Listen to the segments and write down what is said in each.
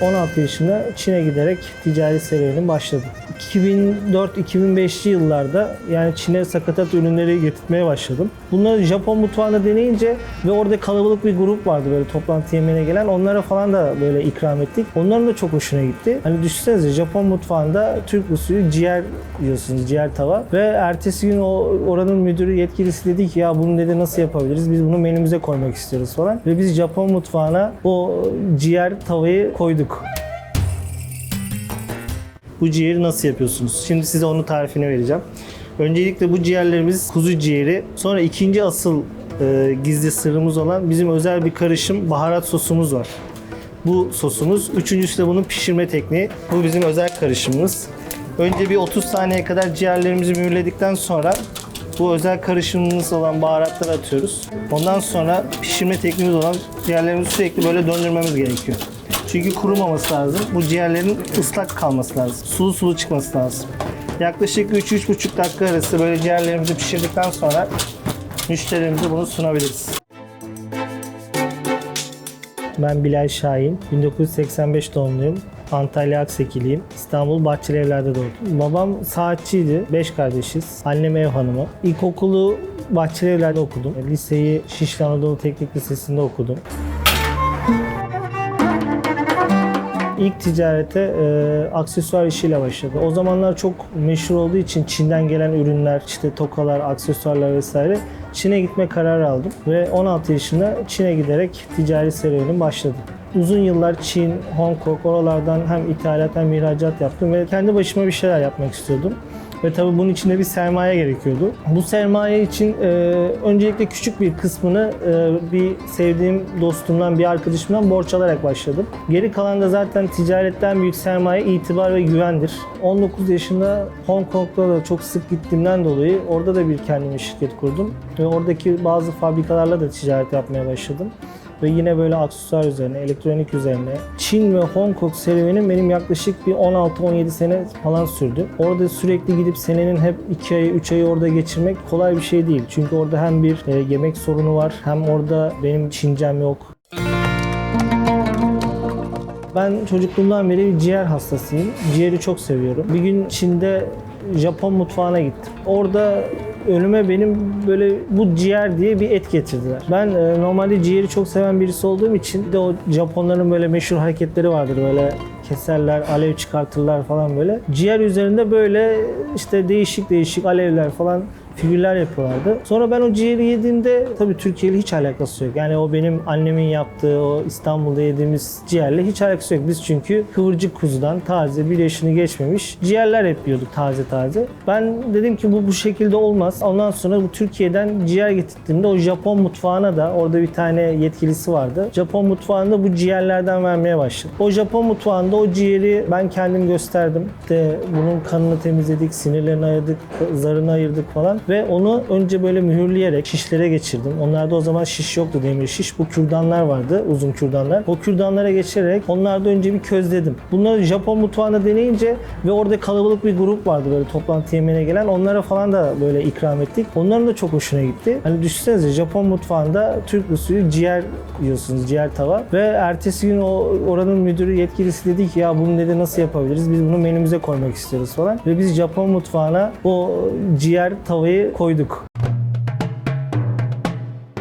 16 yaşında Çin'e giderek ticari serüvenim başladı. 2004-2005'li yıllarda yani Çin'e sakatat ürünleri getirtmeye başladım. Bunları Japon mutfağında deneyince ve orada kalabalık bir grup vardı böyle toplantı yemeğine gelen. Onlara falan da böyle ikram ettik. Onların da çok hoşuna gitti. Hani düşünsenize Japon mutfağında Türk usulü ciğer yiyorsunuz, ciğer tava. Ve ertesi gün o oranın müdürü yetkilisi dedi ki ya bunu dedi nasıl yapabiliriz? Biz bunu menümüze koymak istiyoruz falan. Ve biz Japon mutfağına o ciğer tavayı koyduk. Bu ciğeri nasıl yapıyorsunuz? Şimdi size onun tarifini vereceğim. Öncelikle bu ciğerlerimiz kuzu ciğeri. Sonra ikinci asıl e, gizli sırrımız olan bizim özel bir karışım baharat sosumuz var. Bu sosumuz. Üçüncüsü de bunun pişirme tekniği. Bu bizim özel karışımımız. Önce bir 30 saniye kadar ciğerlerimizi mühürledikten sonra bu özel karışımımız olan baharatları atıyoruz. Ondan sonra pişirme tekniğimiz olan ciğerlerimizi sürekli böyle döndürmemiz gerekiyor. Çünkü kurumaması lazım. Bu ciğerlerin ıslak kalması lazım. Sulu sulu çıkması lazım. Yaklaşık 3-3,5 dakika arası böyle ciğerlerimizi pişirdikten sonra müşterimize bunu sunabiliriz. Ben Bilal Şahin. 1985 doğumluyum. Antalya Aksekiliyim. İstanbul Bahçeli Evler'de doğdum. Babam saatçiydi. Beş kardeşiz. Annem ev hanımı. İlkokulu Bahçeli Evler'de okudum. Liseyi Şişli Anadolu Teknik Lisesi'nde okudum. İlk ticarete e, aksesuar işiyle başladı. O zamanlar çok meşhur olduğu için Çin'den gelen ürünler, işte tokalar, aksesuarlar vesaire Çin'e gitme kararı aldım ve 16 yaşında Çin'e giderek ticari serüvenim başladı. Uzun yıllar Çin, Hong Kong oralardan hem ithalat hem ihracat yaptım ve kendi başıma bir şeyler yapmak istiyordum. Ve tabii bunun için de bir sermaye gerekiyordu. Bu sermaye için e, öncelikle küçük bir kısmını e, bir sevdiğim dostumdan, bir arkadaşımdan borç alarak başladım. Geri kalan da zaten ticaretten büyük sermaye itibar ve güvendir. 19 yaşında Hong Kong'da da çok sık gittiğimden dolayı orada da bir kendime şirket kurdum. Ve oradaki bazı fabrikalarla da ticaret yapmaya başladım ve yine böyle aksesuar üzerine, elektronik üzerine. Çin ve Hong Kong serüvenim benim yaklaşık bir 16-17 sene falan sürdü. Orada sürekli gidip senenin hep 2 ayı, 3 ayı orada geçirmek kolay bir şey değil. Çünkü orada hem bir e, yemek sorunu var, hem orada benim Çincem yok. Ben çocukluğumdan beri bir ciğer hastasıyım. Ciğeri çok seviyorum. Bir gün Çin'de Japon mutfağına gittim. Orada önüme benim böyle bu ciğer diye bir et getirdiler. Ben e, normalde ciğeri çok seven birisi olduğum için de o Japonların böyle meşhur hareketleri vardır böyle keserler, alev çıkartırlar falan böyle. Ciğer üzerinde böyle işte değişik değişik alevler falan figürler yapıyorlardı. Sonra ben o ciğeri yediğimde tabii Türkiye ile hiç alakası yok. Yani o benim annemin yaptığı o İstanbul'da yediğimiz ciğerle hiç alakası yok. Biz çünkü kıvırcık kuzudan taze bir yaşını geçmemiş ciğerler hep yiyorduk taze taze. Ben dedim ki bu bu şekilde olmaz. Ondan sonra bu Türkiye'den ciğer getirdiğimde o Japon mutfağına da orada bir tane yetkilisi vardı. Japon mutfağında bu ciğerlerden vermeye başladı. O Japon mutfağında o ciğeri ben kendim gösterdim. İşte bunun kanını temizledik, sinirlerini ayırdık, zarını ayırdık falan. Ve onu önce böyle mühürleyerek şişlere geçirdim. Onlarda o zaman şiş yoktu demir şiş. Bu kürdanlar vardı, uzun kürdanlar. O kürdanlara geçirerek onlarda önce bir közledim. Bunları Japon mutfağında deneyince ve orada kalabalık bir grup vardı böyle toplantı yemeğine gelen. Onlara falan da böyle ikram ettik. Onların da çok hoşuna gitti. Hani düşünsenize Japon mutfağında Türk usulü ciğer yiyorsunuz, ciğer tava. Ve ertesi gün o oranın müdürü yetkilisi dedi ki ya bunu dedi nasıl yapabiliriz? Biz bunu menümüze koymak istiyoruz falan. Ve biz Japon mutfağına o ciğer tavayı koyduk.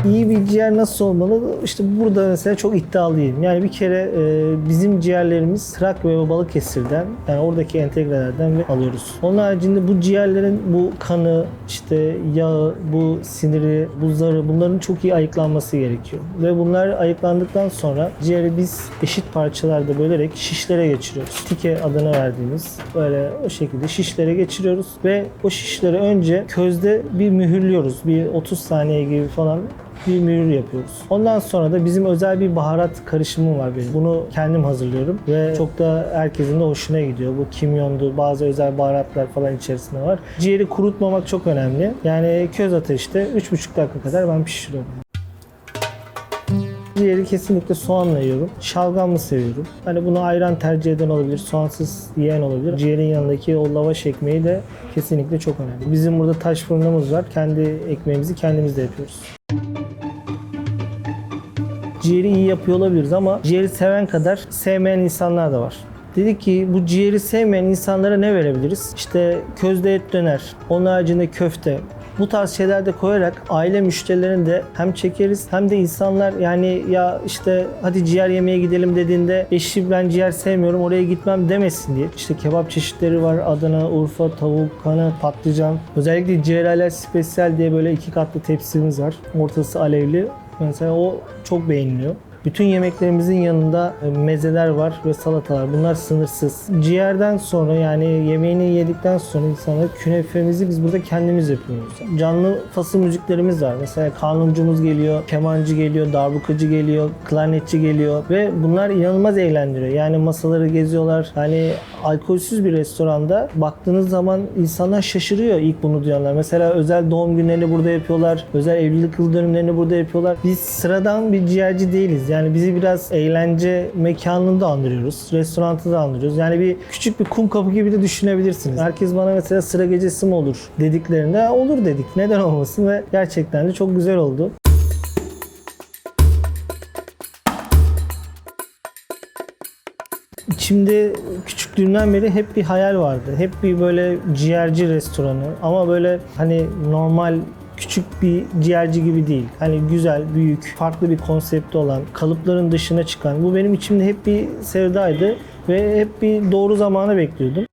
İyi bir ciğer nasıl olmalı? İşte burada mesela çok iddialıyım. Yani bir kere e, bizim ciğerlerimiz Trakya ve Balıkesir'den yani oradaki entegrelerden ve alıyoruz. Onun haricinde bu ciğerlerin bu kanı, işte yağı, bu siniri, buzları bunların çok iyi ayıklanması gerekiyor. Ve bunlar ayıklandıktan sonra ciğeri biz eşit parçalarda bölerek şişlere geçiriyoruz. Tike adını verdiğimiz böyle o şekilde şişlere geçiriyoruz ve o şişleri önce közde bir mühürlüyoruz. Bir 30 saniye gibi falan bir mühür yapıyoruz. Ondan sonra da bizim özel bir baharat karışımım var benim. Bunu kendim hazırlıyorum ve çok da herkesin de hoşuna gidiyor. Bu kimyondu, bazı özel baharatlar falan içerisinde var. Ciğeri kurutmamak çok önemli. Yani köz ateşte 3,5 dakika kadar ben pişiriyorum. Ciğeri kesinlikle soğanla yiyorum. Şalgamlı seviyorum. Hani bunu ayran tercih eden olabilir, soğansız yiyen olabilir. Ciğerin yanındaki o lavaş ekmeği de kesinlikle çok önemli. Bizim burada taş fırınımız var. Kendi ekmeğimizi kendimiz de yapıyoruz. Ciğeri iyi yapıyor olabiliriz ama ciğeri seven kadar sevmeyen insanlar da var. Dedik ki bu ciğeri sevmeyen insanlara ne verebiliriz? İşte közde et döner, onun haricinde köfte. Bu tarz şeyler de koyarak aile müşterilerini de hem çekeriz hem de insanlar yani ya işte hadi ciğer yemeye gidelim dediğinde eşi ben ciğer sevmiyorum oraya gitmem demesin diye. İşte kebap çeşitleri var. Adana, Urfa, tavuk, kanat, patlıcan. Özellikle ciğerler spesiyel diye böyle iki katlı tepsimiz var. Ortası alevli. Mesela o çok beğeniliyor. Bütün yemeklerimizin yanında e, mezeler var ve salatalar. Bunlar sınırsız. Ciğerden sonra yani yemeğini yedikten sonra insanlar künefemizi biz burada kendimiz yapıyoruz. Canlı fasıl müziklerimiz var. Mesela kanuncumuz geliyor, kemancı geliyor, darbukacı geliyor, klarnetçi geliyor ve bunlar inanılmaz eğlendiriyor. Yani masaları geziyorlar. Yani alkolsüz bir restoranda baktığınız zaman insanlar şaşırıyor ilk bunu duyanlar. Mesela özel doğum günlerini burada yapıyorlar. Özel evlilik yıl dönümlerini burada yapıyorlar. Biz sıradan bir ciğerci değiliz. Yani bizi biraz eğlence mekanını da andırıyoruz. Restorantı da andırıyoruz. Yani bir küçük bir kum kapı gibi de düşünebilirsiniz. Herkes bana mesela sıra gecesi mi olur dediklerinde "Ha, olur dedik. Neden olmasın ve gerçekten de çok güzel oldu. İçimde küçüklüğümden beri hep bir hayal vardı. Hep bir böyle ciğerci restoranı ama böyle hani normal küçük bir ciğerci gibi değil. Hani güzel, büyük, farklı bir konsepti olan, kalıpların dışına çıkan. Bu benim içimde hep bir sevdaydı ve hep bir doğru zamanı bekliyordum.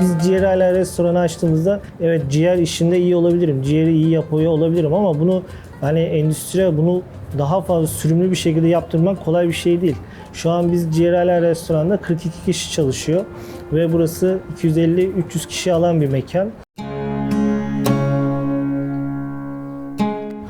Biz ciğer hala restoranı açtığımızda evet ciğer işinde iyi olabilirim. Ciğeri iyi yapıyor olabilirim ama bunu hani endüstriye bunu daha fazla sürümlü bir şekilde yaptırmak kolay bir şey değil. Şu an biz ciğer hala restoranda 42 kişi çalışıyor ve burası 250-300 kişi alan bir mekan.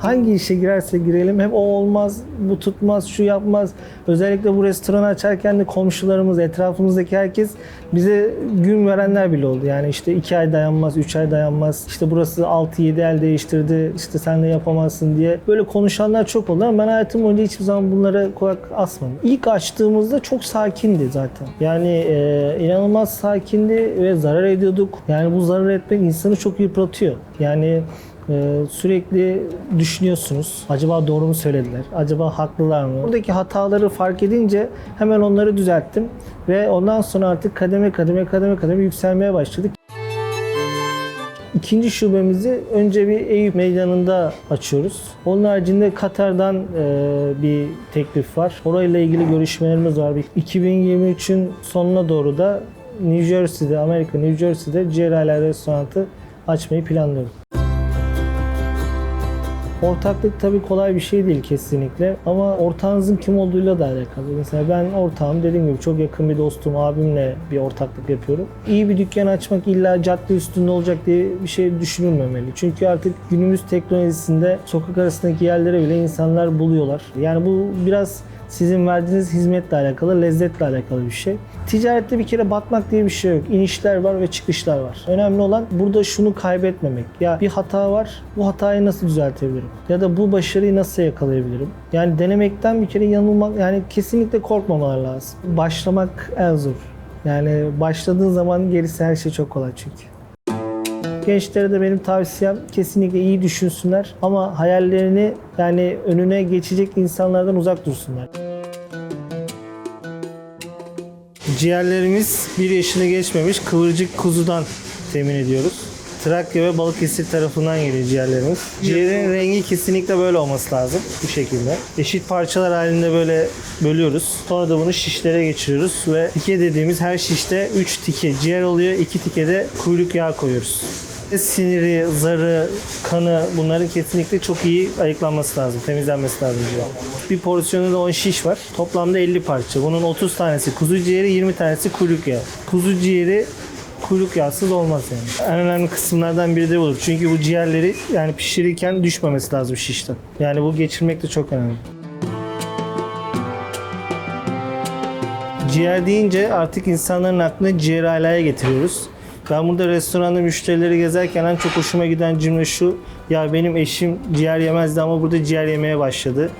Hangi işe girerse girelim hep o olmaz, bu tutmaz, şu yapmaz. Özellikle bu restoranı açarken de komşularımız, etrafımızdaki herkes bize gün verenler bile oldu. Yani işte 2 ay dayanmaz, 3 ay dayanmaz. İşte burası 6-7 el değiştirdi, işte sen de yapamazsın diye. Böyle konuşanlar çok oldu ama ben hayatım boyunca hiçbir zaman bunlara kulak asmadım. İlk açtığımızda çok sakindi zaten. Yani e, inanılmaz sakindi ve zarar ediyorduk. Yani bu zarar etmek insanı çok yıpratıyor. Yani ee, sürekli düşünüyorsunuz. Acaba doğru mu söylediler? Acaba haklılar mı? Buradaki hataları fark edince hemen onları düzelttim ve ondan sonra artık kademe kademe kademe kademe yükselmeye başladık. İkinci şubemizi önce bir Eyüp Meydanı'nda açıyoruz. Onun haricinde Katar'dan e, bir teklif var. Orayla ilgili görüşmelerimiz var. Bir 2023'ün sonuna doğru da New Jersey'de, Amerika New Jersey'de Ciğerhaler Restoranı açmayı planlıyoruz. Ortaklık tabii kolay bir şey değil kesinlikle ama ortağınızın kim olduğuyla da alakalı. Mesela ben ortağım dediğim gibi çok yakın bir dostum, abimle bir ortaklık yapıyorum. İyi bir dükkan açmak illa cadde üstünde olacak diye bir şey düşünülmemeli. Çünkü artık günümüz teknolojisinde sokak arasındaki yerlere bile insanlar buluyorlar. Yani bu biraz sizin verdiğiniz hizmetle alakalı, lezzetle alakalı bir şey. Ticarette bir kere batmak diye bir şey yok. İnişler var ve çıkışlar var. Önemli olan burada şunu kaybetmemek. Ya bir hata var, bu hatayı nasıl düzeltebilirim? Ya da bu başarıyı nasıl yakalayabilirim? Yani denemekten bir kere yanılmak, yani kesinlikle korkmamalar lazım. Başlamak en zor. Yani başladığın zaman gerisi her şey çok kolay çünkü. Gençlere de benim tavsiyem kesinlikle iyi düşünsünler ama hayallerini yani önüne geçecek insanlardan uzak dursunlar. Ciğerlerimiz bir yaşını geçmemiş kıvırcık kuzudan temin ediyoruz. Trakya ve Balıkesir tarafından geliyor ciğerlerimiz. Ciğerin rengi kesinlikle böyle olması lazım. Bu şekilde. Eşit parçalar halinde böyle bölüyoruz. Sonra da bunu şişlere geçiriyoruz ve tike dediğimiz her şişte 3 tike ciğer oluyor. 2 tike de kuyruk yağı koyuyoruz. Siniri, zarı, kanı bunların kesinlikle çok iyi ayıklanması lazım. Temizlenmesi lazım ciğer. Bir porsiyonunda 10 şiş var. Toplamda 50 parça. Bunun 30 tanesi kuzu ciğeri, 20 tanesi kuyruk yağı. Kuzu ciğeri kuyruk yağsız olmaz yani. En önemli kısımlardan biri de budur. Çünkü bu ciğerleri yani pişirirken düşmemesi lazım şişten. Yani bu geçirmek de çok önemli. Ciğer deyince artık insanların aklına ciğer alaya getiriyoruz. Ben burada restoranda müşterileri gezerken en çok hoşuma giden cümle şu. Ya benim eşim ciğer yemezdi ama burada ciğer yemeye başladı.